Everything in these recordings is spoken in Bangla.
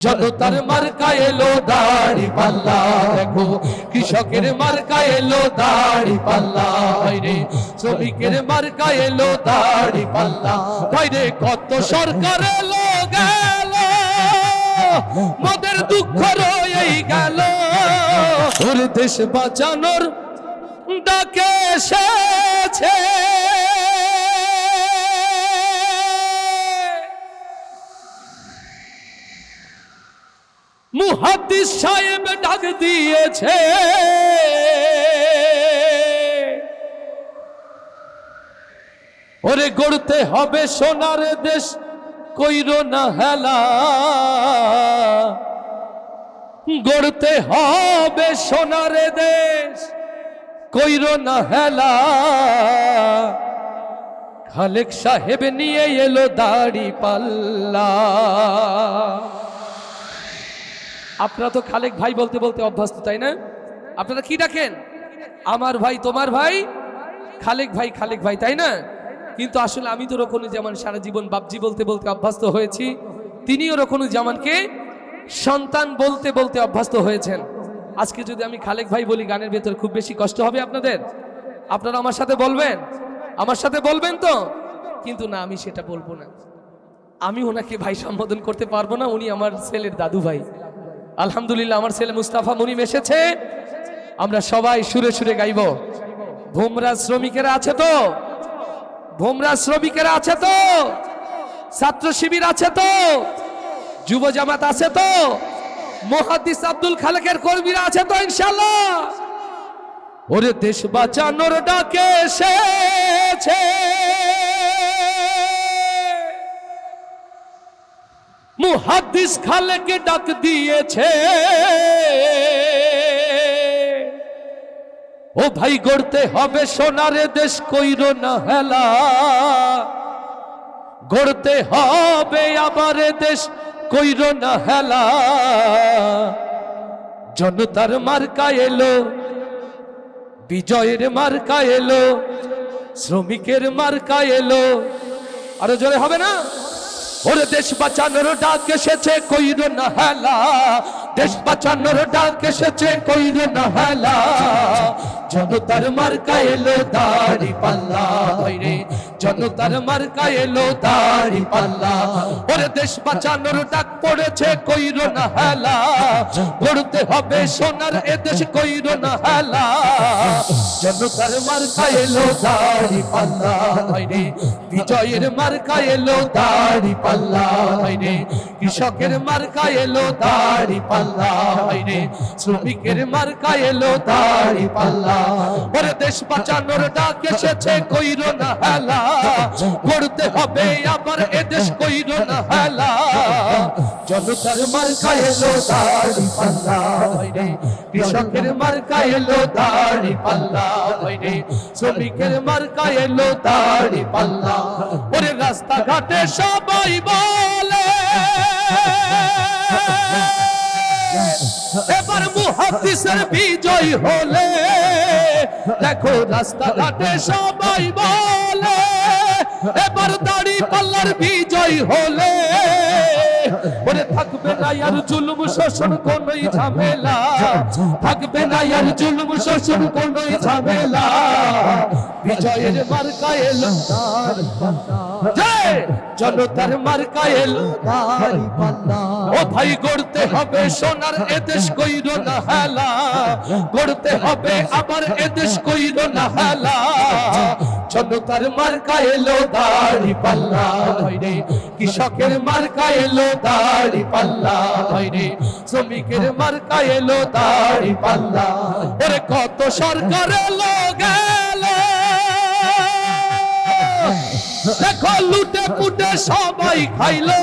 জনতার মার্কা এলো দাড়ি পাল্লা, দেখো, কৃষকের মার্কা এলো দাড়ি পাল্লা রে, শ্রমিকের মার্কা এলো দাড়ি পাল্লা রে, কত সরকার এলো, গেল। মদের দুঃখ রয়েই গেল। ওর দেশ বাঁচানোর ডাকে এসেছে। মুহাদ্দিস সাহেব ডাক দিয়েছে। ওরে গড়তে হবে সোনার দেশ, কইরো না হেলা। গড়তে হবে সোনার দেশ, কইরো না হেলা। খালেক সাহেব নিয়ে এলো দাড়ি পাল্লা। আপনারা তো খালেক ভাই বলতে বলতে অভ্যস্ত, তাই না? আপনারা কি ডাকেন আমার ভাই, তোমার ভাই? খালেক ভাই খালেক ভাই, তাই না? কিন্তু আসলে আমি তো রকম যেমন সারা জীবন বাপজি বলতে বলতে অভ্যস্ত হয়েছি। তিনিও রকম জামানকে সন্তান বলতে বলতে অভ্যস্ত হয়েছেন। আজকে যদি আমি খালেক ভাই বলি, গানের ভেতর খুব বেশি কষ্ট হবে আপনাদের? আপনারা আমার সাথে বলবেন? আমার সাথে বলবেন তো? কিন্তু না, আমি সেটা বলব না। আমি ওনাকে ভাই সম্বোধন করতে পারব না, উনি আমার ছেলের দাদু ভাই আলহামদুলিল্লাহ, আমার ছেলে মুস্তাফা মুনিম এসেছে। আমরা সবাই সুরে সুরে গাইব। ভোমরা শ্রমিকেরা আছে তো? ভোমরা শ্রমিকেরা আছে তো? ছাত্র শিবির আছে তো? যুব জামাত আছে তো? মহাদিস আব্দুল খালেকের কর্মীরা আছে তো ইনশাল্লাহ ওরে দেশ বাঁচানোর ডাকে এসেছে। মুহাদ্দিস খালেকে ডাক দিয়েছে। ও ভাই, গড়তে হবে সোনারে দেশ, কইর না হেলা। গড়তে হবে আবার দেশ, কইর না হেলা। জনতার মার্কা এলো, বিজয়ের মার্কা এলো, শ্রমিকের মার্কা এলো। আরও জোরে হবে না? ওরে দেশ বাঁচানোর ডাক এসেছে, কইর না হেলা। দেশ বাঁচানোর ডাক এসেছে, কইর না হেলা। জনতার মার্কা এলো দাড়ি পাল্লা। রে জনতার মার্কা এলো দাড়ি পাল্লা। ওরে দেশ বাঁচানোর ডাক পড়েছে, কইর না হেলা। গড়তে হবে সোনার, এ দেশ কইর না হেলা। জনতার মার্কা এলো দাড়ি পাল্লা। বিজয়ের মার্কা এলো দাড়ি পাল্লা। কৃষকের মার্কা এলো দাড়ি পাল্লা। শ্রমিকের মার্কা এলো দাড়ি পাল্লা। ওরে দেশ বাঁচানোর ডাক এসেছে, কইর না হেলা। করতে হবে, আবার এদেশ দেশ কইর না হালা। জনতার মার্কা এলো দাড়ি পাল্লা কৃষকের মার্কা এলো দাড়ি পাল্লা শ্রমিকের মার্কা এলো দাড়ি পাল্লা। ওরে রাস্তাঘাটে সবাই বলে এবার মুহাদ্দিসের বিজয় হলে দেখো রাস্তাঘাটে সবাই বলে। এবার দাড়ি পাল্লার বিজয় হলে। ওরে থাকবে না আর জুলুম, শোষণ, কোনই ঝামেলা। থাকবে না আর জুলুম, শোষণ, কোনই ঝামেলা। বিজয়ের মার্কা এলো জনতার মার্কা এলো ও ভাই, গড়তে হবে সোনার এদেশ, কইর না হেলা। গড়তে হবে আবার এদেশ, কইর না হেলা। জনতার মার্কা এলো দাড়ি পাল্লা রে। কৃষকের মার্কা এলো দাড়ি পাল্লা রে। শ্রমিকের মার্কা এলো দাড়ি পাল্লা। ওরে কত সরকার এলো গেল। দেখো লুটে পুটে সবাই খাইলো।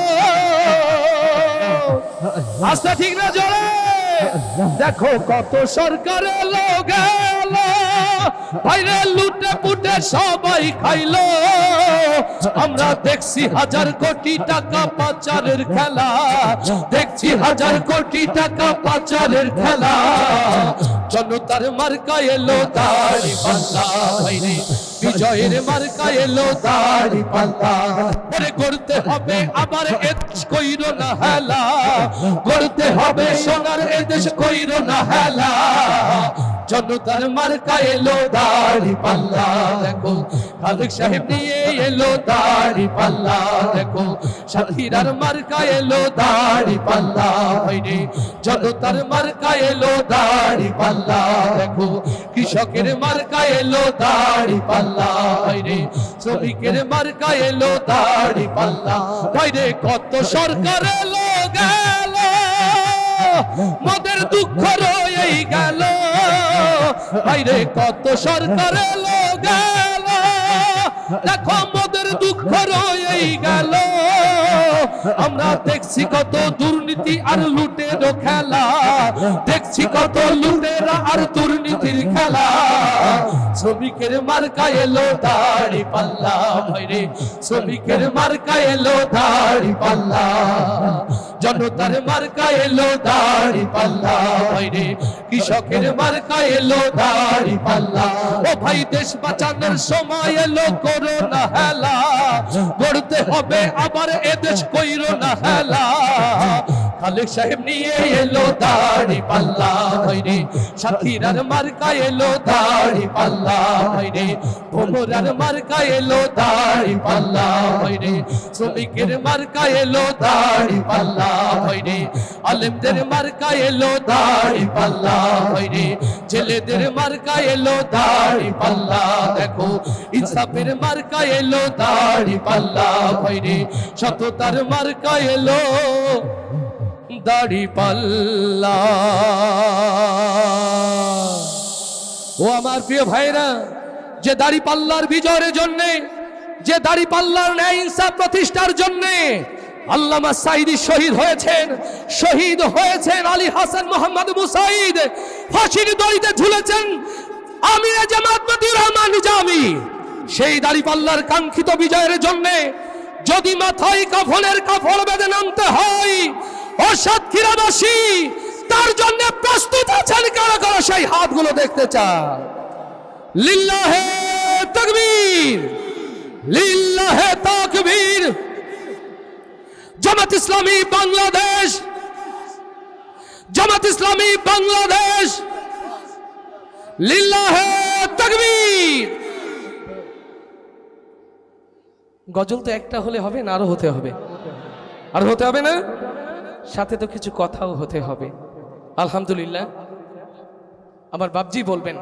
আচ্ছা ঠিক না জোরে? দেখো কত সরকার এলো গেল। বাইরে লুটে পুটে সবাই খাইলো। আমরা দেখছি হাজার কোটি টাকা পাচারের খেলা। দেখছি হাজার কোটি টাকা পাচারের খেলা। জনতার মার্কা এলো দাড়ি পাল্লা বিজয়ের মার্কা এলো দাড়ি পাল্লা করতে হবে আবার এদেশ কইর না হেলা। করতে হবে সোনার এদেশ কইর না হেলা। জনতার মার্কা এলো দাড়ি পাল্লা, দেখো। খালেক সাহেব নিয়ে এলো দাড়ি পাল্লা, দেখো। সাথীরার মার্কা এলো দাড়ি পাল্লা হইরে জনতার মার্কা এলো দাড়ি পাল্লা, দেখো। কৃষকের মার্কা এলো দাড়ি পাল্লা হইরে শ্রমিকের মার্কা এলো দাড়ি পাল্লা হইরে কত সরকার এলো গেল, মোদের দুঃখ গেল বাইরে কত সরকার দেখো মোদের দুঃখ রয়েই গেল। আমরা দেখছি কত দুর্নীতি আর লুটের খেলা। দেখছি কত লুটেরা আর দুর্নীতির খেলা। শ্রমিকের মার্কা এলো দাড়ি পাল্লা, ভাইরে। শ্রমিকের মার্কা এলো দাড়ি পাল্লা। জনতার মার্কা এলো দাড়ি পাল্লা। রে কৃষকের মার্কা এলো দাড়ি পাল্লা। ও ভাই, দেশ বাঁচানোর সময় এলো করোনা হেলা। গড়তে হবে আবার এদেশ কইরো না হেলা। খালেক সাহেব নিয়ে এলো দাড়ি পাল্লা, ভাইরে। সাথীরার মার্কা এলো দাড়ি পাল্লা, ভাইরে। ভোমরার মার্কা এলো দাড়ি পাল্লা, ভাইরে। শ্রমিকের মার্কা এলো দাড়ি পাল্লা, ভাইরে। আলেমদের মার্কা এলো দাড়ি পাল্লা, ভাইরে। ছেলেদের মার্কা এলো দাড়ি পাল্লা, দেখো। ইনসাফের মার্কা এলো দাড়ি পাল্লা, ভাইরে। সততার মার্কা এলো দাড়ি পাল্লা। ও আমার প্রিয় ভাইরা, যে দাড়ি পাল্লার বিজয়ের জন্য, যে দাড়ি পাল্লার ন্যায় ইনসাফ প্রতিষ্ঠার জন্য আল্লামা সাইদি শহীদ হয়েছেন শহীদ হয়েছেন আলী হাসান মোহাম্মদ মুসাইদ ফাঁসির দড়িতে ঝুলেছেন আমির জামাত মতিউর রহমান নিজামি। সেই দাড়ি পাল্লার কাঙ্ক্ষিত বিজয়ের জন্য যদি মাথায় কাফনের কাফর বেঁধে নামতে হয় তার জন্য প্রস্তুত আছেন কারা কারা সেই হাতগুলো দেখতে চান। লিল্লাহে তাকবীর লিল্লাহে তাকবীর। জামাত ইসলামী বাংলাদেশ, জামাত ইসলামী বাংলাদেশ, লিল্লাহে তাকবীর। গজল তো একটা হলে হবে না, আরও হতে হবে। আর হতে হবে না? সাথে তো কিছু কথাও হতে হবে। আলহামদুলিল্লাহ। আমার বাবজি বলবেন,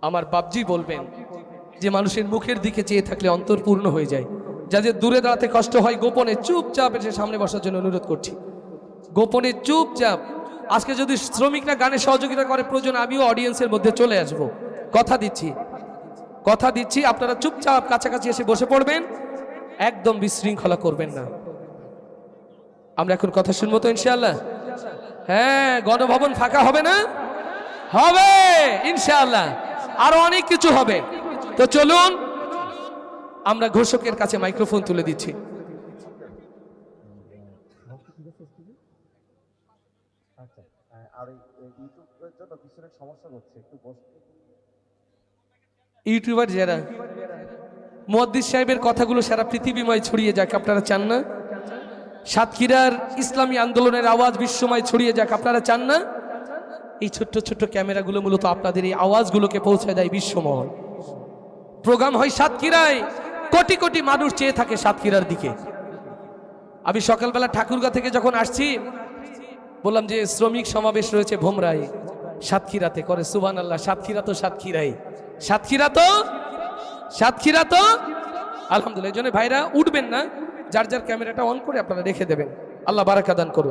আমার বাবজি বলবেন যে মানুষের মুখের দিকে চেয়ে থাকলে অন্তর পূর্ণ হয়ে যায়। যাদের দূরে দাঁড়াতে কষ্ট হয়, গোপনে চুপচাপ এসে সামনে বসার জন্য অনুরোধ করছি। গোপনে চুপচাপ। আজকে যদি শ্রমিকরা গানে সহযোগিতা করে, প্রয়োজন আমিও অডিয়েন্সের মধ্যে চলে আসব। কথা দিচ্ছি। কথা দিচ্ছি। আপনারা চুপচাপ কাছাকাছি এসে বসে পড়বেন। একদম বিশৃঙ্খলা করবেন না। আমরা এখন কথা শুনব তো ইনশাল্লাহ হ্যাঁ গণভবন ফাঁকা হবে না? হবে ইনশাল্লাহ আরও অনেক কিছু হবে। তো চলুন আমরা ঘোষকের কাছে মাইক্রোফোন তুলে দিচ্ছি। আচ্ছা আর ইউটিউবের যারা মুয়াদ্দিস সাহেবের কথাগুলো সারা পৃথিবীময় ছড়িয়ে যাক আপনারা চান না? সাতক্ষীরার ইসলামী আন্দোলনের আওয়াজ বিশ্বময় ছড়িয়ে যাক, আপনারা চান না? এই ছোট্ট ছোট্ট ক্যামেরাগুলো মূলত আপনাদের এই আওয়াজগুলোকে পৌঁছে দেয় বিশ্বময়। প্রোগ্রাম হয় সাতক্ষীরায়, কোটি কোটি মানুষ চেয়ে থাকে সাতক্ষীরার দিকে। আমি সকালবেলা ঠাকুরগা থেকে যখন আসছি, বললাম যে শ্রমিক সমাবেশ রয়েছে ভোমরায়, সাতক্ষীরাতে করে সুবান আল্লাহ সাতক্ষীরা তো সাতক্ষীরাই। সাতক্ষীরা তো সাতক্ষীরা তো, আলহামদুলিল্লাহ, এই জন্য ভাইরা উঠবেন না। যার যার ক্যামেরাটা অন করে আপনারা রেখে দেবেন। আল্লাহ বারাকা দান করুন।